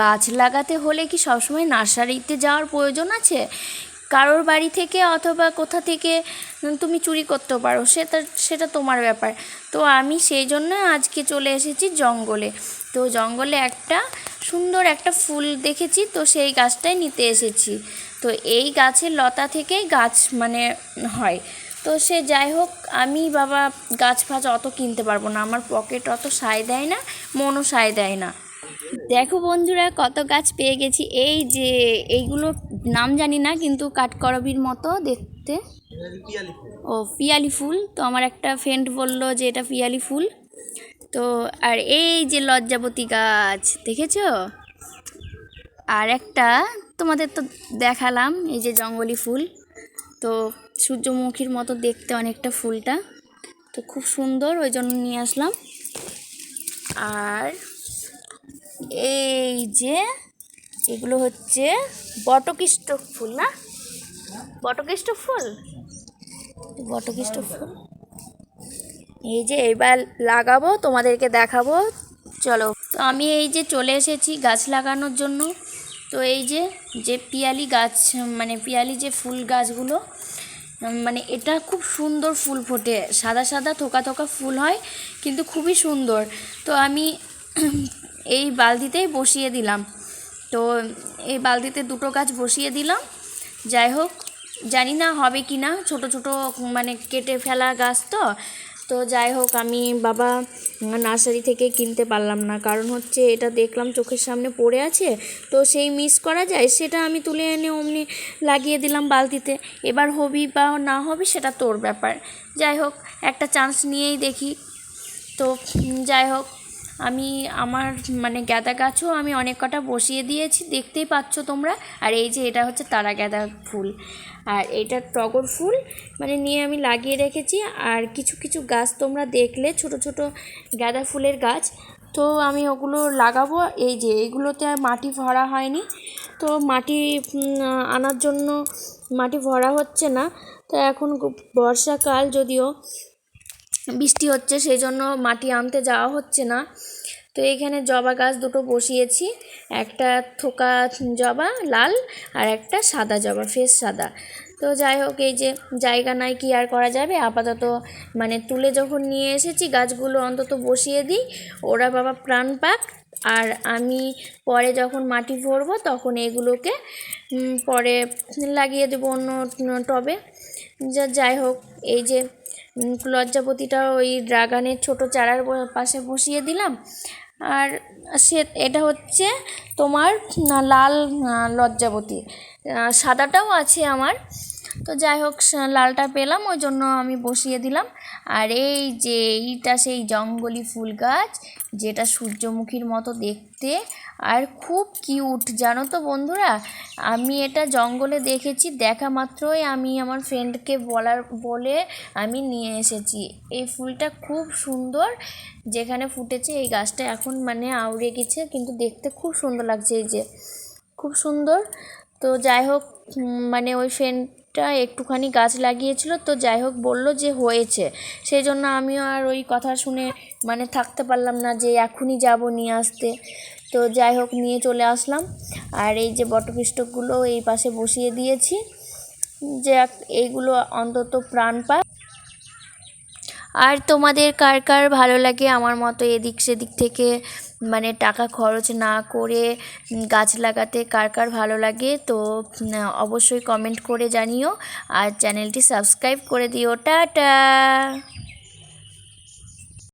গাছ লাগাতে হলে কি সবসময় নার্সারিতে যাওয়ার প্রয়োজন আছে? কারোর বাড়ি থেকে অথবা কোথা থেকে তুমি চুরি করতে পারো, সেটা সেটা তোমার ব্যাপার। তো আমি সেই জন্য আজকে চলে এসেছি জঙ্গলে। তো জঙ্গলে একটা সুন্দর একটা ফুল দেখেছি, তো সেই গাছটাই নিতে এসেছি। তো এই গাছের লতা থেকেই গাছ মানে হয়। তো সে যাই হোক, আমি বাবা গাছ ফাছ অত কিনতে পারব না, আমার পকেট অত সায় দেয় না, মনও সায় দেয় না। দেখো বন্ধুরা কত গাছ পেয়ে গেছি। এই যে এইগুলো নাম জানি না, কিন্তু কাঠকরবির মতো দেখতে। ও, পিয়ালি ফুল। তো আমার একটা ফ্রেন্ড বলল যে এটা পিয়ালি ফুল। তো, আর এই যে লজ্জাবতী গাছ, দেখেছ? আর একটা তোমাদের তো দেখালাম, এই যে জঙ্গলি ফুল। তো সূর্যমুখীর মতো দেখতে অনেকটা ফুলটা। তো খুব সুন্দর, ওই জন্য নিয়ে আসলাম। আর এই যে, এগুলো হচ্ছে বটকৃষ্ট ফুল না? বটকৃষ্ট ফুল? বটকৃষ্ট ফুল। এই যে, এবার লাগাবো, তোমাদেরকে দেখাবো। চলো। তো আমি এই যে চলে এসেছি গাছ লাগানোর জন্য। তো এই যে যে পিয়ালি গাছ মানে পিয়ালি যে ফুল গাছগুলো মানে এটা খুব সুন্দর ফুল ফোটে। সাদা সাদা থোকা থোকা ফুল হয়, কিন্তু খুবই সুন্দর। তো আমি এই বালতিতেই বসিয়ে দিলাম। তো এই বালতিতে দুটো গাছ বসিয়ে দিলাম। যাই হোক, জানি না হবে কি না, ছোটো ছোটো মানে কেটে ফেলা গাছ তো। তো যাই হোক, আমি বাবা নার্সারি থেকে কিনতে পারলাম না। কারণ হচ্ছে এটা দেখলাম চোখের সামনে পড়ে আছে। তো সেই মিস করা যায়, সেটা আমি তুলে এনে অমনি লাগিয়ে দিলাম বালতিতে। এবার হবি বা না হবি সেটা তোর ব্যাপার। যাই হোক, একটা চান্স নিয়েই দেখি। তো যাই হোক আমি আমার মানে গাঁদা গাছও আমি অনেক কটা বসিয়ে দিয়েছি, দেখতেই পাচ্ছ তোমরা। আর এই যে এটা হচ্ছে তারা গাঁদা ফুল। আর এটা টগর ফুল মানে নিয়ে আমি লাগিয়ে রেখেছি। আর কিছু কিছু গাছ তোমরা দেখলে, ছোট ছোট গাঁদা ফুলের গাছ। তো আমি ওগুলো লাগাবো। এই যে এইগুলোতে আর মাটি ভরা হয়নি। তো মাটি আনার জন্য মাটি ভরা হচ্ছে না। তো এখন বর্ষাকাল যদিও বৃষ্টি হচ্ছে সেই জন্য মাটি আনতে যাওয়া হচ্ছে না। তো এখানে জবা গাছ দুটো বসিয়েছি, একটা থোকা জবা লাল আর একটা সাদা জবা ফেস সাদা। তো যাই হোক, এই যে জায়গা নাই, কি আর করা যাবে? আপাতত মানে তুলে যখন নিয়ে এসেছি, গাছগুলো অন্তত বসিয়ে দিই, ওরা বাবা প্রাণ পাক। আর আমি পরে যখন মাটি ভরবো, তখন এগুলোকে পরে লাগিয়ে দেবো অন্য টবে। যা, যাই হোক, এই যে লজ্জাপতিটা ওই ড্রাগনের ছোট চারার পাশে বসিয়ে দিলাম। আর সে, এটা হচ্ছে তোমার লাল লজ্জাপতি। সাদাটাও আছে আমার। তো যাই হোক লালটা পেলাম, ওই জন্য আমি বসিয়ে দিলাম। আর এই যে, এইটা সেই জঙ্গলি ফুল গাছ, যেটা সূর্যমুখীর মতো দেখতে আর খুব কিউট, জানো তো বন্ধুরা? আমি এটা জঙ্গলে দেখেছি, দেখা মাত্রই আমি আমার ফ্রেন্ডকে বলার, বলে আমি নিয়ে এসেছি। এই ফুলটা খুব সুন্দর, যেখানে ফুটেছে এই গাছটা এখন মানে আউড়ে গেছে, কিন্তু দেখতে খুব সুন্দর লাগছে এই যে। খুব সুন্দর। তো যাই হোক মানে ওই ফ্রেন্ডটা একটুখানি গাছ লাগিয়েছিল, তো যাই হোক বলল যে হয়েছে। সেই জন্য আমিও আর ওই কথা শুনে মানে থাকতে পারলাম না যে এখনই যাব নিয়ে আসতে। তো যাই হোক নিয়ে চলে আসলাম। আর এই যে বটপিষ্টকগুলো এই পাশে বসিয়ে দিয়েছি। যে এইগুলো অন্তত প্রাণ পায় আর তোমাদের কার কার ভালো লাগে আমার মতো এদিক সেদিক থেকে মানে টাকা খরচ না করে গাছ লাগাতে কার কার ভালো লাগে, তো অবশ্যই কমেন্ট করে জানিও। আর চ্যানেলটি সাবস্ক্রাইব করে দিও। টাটা!